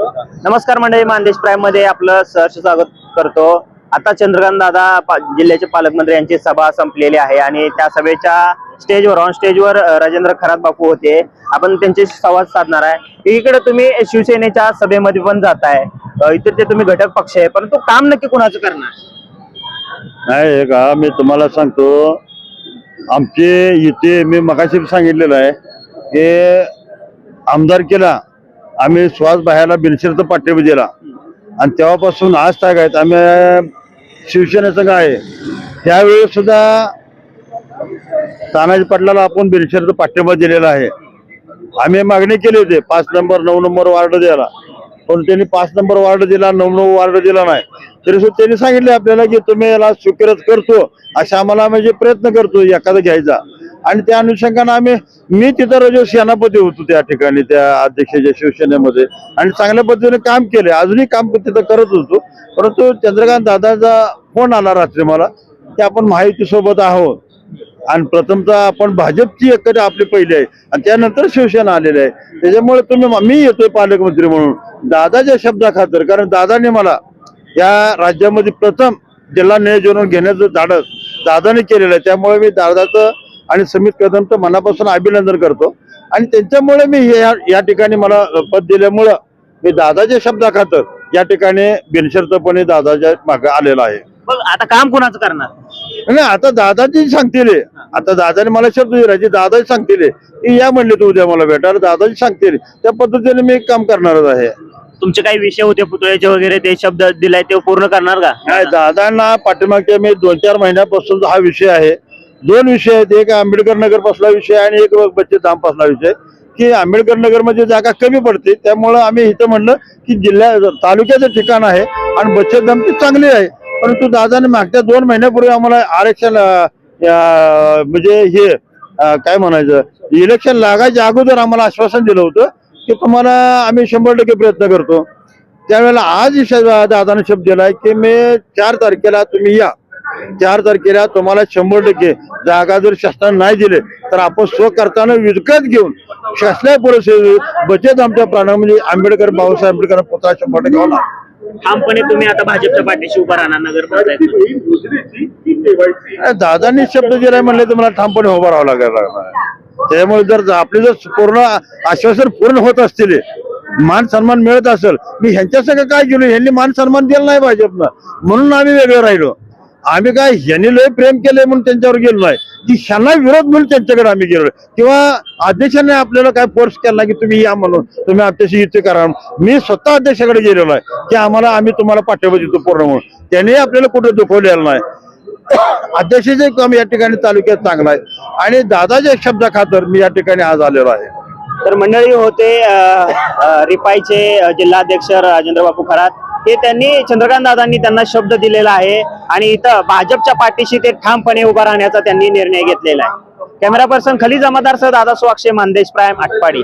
नमस्कार मंडळी मानदेश प्राईममध्ये आपलं सहर्ष स्वागत करतो. आता चंद्रकांत दादा पा- जिल्ह्याचे पालकमंत्री यांची सभा संपलेली आहे आणि त्या सभेच्या स्टेजवर ऑन स्टेजवर राजेंद्र खरात बापू होते. आपण त्यांच्याशी संवाद साधणार आहे. एकीकडे तुम्ही शिवसेनेच्या सभेमध्ये पण जाताय. अ, इथे ते तुम्ही घटक पक्ष आहे परंतु काम नक्की कुणाचं करणार? नाही का मी तुम्हाला सांगतो. आमचे इथे मी मगाशी सांगितलेलं आहे की आमदार केला आम्ही श्वास बाहेरला बिनशर्त पाठिंबा दिला आणि तेव्हापासून आज तागायत आम्ही शिवसेनेचं आहे. त्यावेळी सुद्धा तानाजी पाटलाला आपण बिनशर्त पाठिंबा दिलेला आहे. आम्ही मागणी केली होती पाच नंबर नऊ नंबर वार्ड द्यायला. पण त्यांनी पाच नंबर वार्ड दिला नऊ नऊ वार्ड दिला नाही. तरी सुद्धा त्यांनी सांगितले आपल्याला की तुम्ही याला स्वीकारच करतो अशा आम्हाला म्हणजे प्रयत्न करतो एखादा घ्यायचा. आणि त्या अनुषंगाने आम्ही मी तिथं रजो सेनापती होतो त्या ठिकाणी त्या अध्यक्षाच्या शिवसेनेमध्ये. आणि चांगल्या पद्धतीने काम केले अजूनही काम तिथं करत होतो. परंतु चंद्रकांत दादाचा फोन आला रात्री मला की आपण माहिती सोबत आहोत. आणि प्रथमतः आपण भाजपची एकत्र आपली पहिली आहे. आणि त्यानंतर शिवसेना आलेली आहे. त्याच्यामुळे तुम्ही मी येतोय पालकमंत्री म्हणून. दादाच्या शब्दा खातर कारण दादाने मला या राज्यामध्ये प्रथम जिल्हा नियोजन घेण्याचं धाडस दादाने केलेलं आहे. त्यामुळे मी दादाचं आणि समित कदमचं मनापासून अभिनंदन करतो. आणि त्यांच्यामुळे मी या- या ठिकाणी मला पद दिल्यामुळं मी दादाच्या शब्दा खातर या ठिकाणी बिनशर्तपणे दादाच्या मागे आलेला आहे. बघ आता काम कुणाचं करणार? नाही आता दादाजी सांगतील. आता दादाने मला शब्द दिला दादाजी सांगतील. की या म्हणले तू उद्या मला भेटायला दादाजी सांगतील त्या पद्धतीने मी काम करणारच आहे. तुमचे काही विषय होते पुतळ्याचे वगैरे ते शब्द दिलाय ते पूर्ण करणार का? नाही दादांना पाठीमागच्या मी दोन चार महिन्यापासून हा विषय आहे. दोन विषय आहेत. एक आंबेडकर नगर पासला विषय आणि एक बच्चे धाम पासला विषय की आंबेडकर नगरमध्ये जागा कमी पडते. त्यामुळं आम्ही इथं म्हणलं की जिल्ह्या तालुक्याचं ठिकाण आहे आणि बचत धामची चांगली आहे. परंतु दादाने मागच्या दोन महिन्यापूर्वी आम्हाला आरक्षण म्हणजे हे काय म्हणायचं इलेक्शन लागायच्या अगोदर आम्हाला आश्वासन दिलं होतं की तुम्हाला आम्ही शंभर टक्के प्रयत्न करतो. त्यावेळेला आज दादाने शब्द दिलाय की मी चार तारखेला तुम्ही या. चार तारखेला तुम्हाला शंभर टक्के जागा जर शासनाने नाही दिले तर आपण स्व करताना विकत घेऊन शासनाय पुढे बचत आमच्या प्राणा म्हणजे आंबेडकर बाबासाहेब आंबेडकर पुतळा शंभर टक्के होणार. ठामपणे तुम्ही आता भाजपच्या पाठीशी उभा राहणार नगर पंचायत दादांनी शब्द दिलाय म्हणले तर मला ठामपणे उभं राहावं लागेल. त्यामुळे जर आपले जर पूर्ण आश्वासन पूर्ण होत असतील मान सन्मान मिळत असेल मी ह्यांच्या सगळं काय केलं? ह्यांनी मान सन्मान दिला नाही भाजपनं. म्हणून आम्ही वेगळे राहिलो. आम्ही काय ह्यांनी लय प्रेम केलंय म्हणून त्यांच्यावर गेलो नाही. की ह्यांना विरोध म्हणून त्यांच्याकडे आम्ही गेलो किंवा अध्यक्षाने आपल्याला काय फोर्स केला की तुम्ही या म्हणून तुम्ही आमच्याशी युती करा मी स्वतः अध्यक्षाकडे गेलेलो आहे की आम्हाला आम्ही तुम्हाला पाठिंबा देतो पूर्ण म्हणून. त्यांनी आपल्याला कुठे दुखवलेलं नाही. अध्यक्षाचे काम या ठिकाणी तालुक्यात चांगला आहे. आणि दादाच्या शब्दा खातर मी या ठिकाणी आज आलेलो आहे. तर मंडळी होते रिपाईचे जिल्हाध्यक्ष राजेंद्र बापू खरात. ते त्यांनी चंद्रकांत दादांनी त्यांना शब्द दिलेला आहे आणि इथं भाजपच्या पाठीशी ते ठामपणे उभा राहण्याचा त्यांनी निर्णय घेतलेला आहे. कॅमेरा पर्सन खली जमादार सह दादा सुवाक्षे मानदेश प्रायम आटपाडी.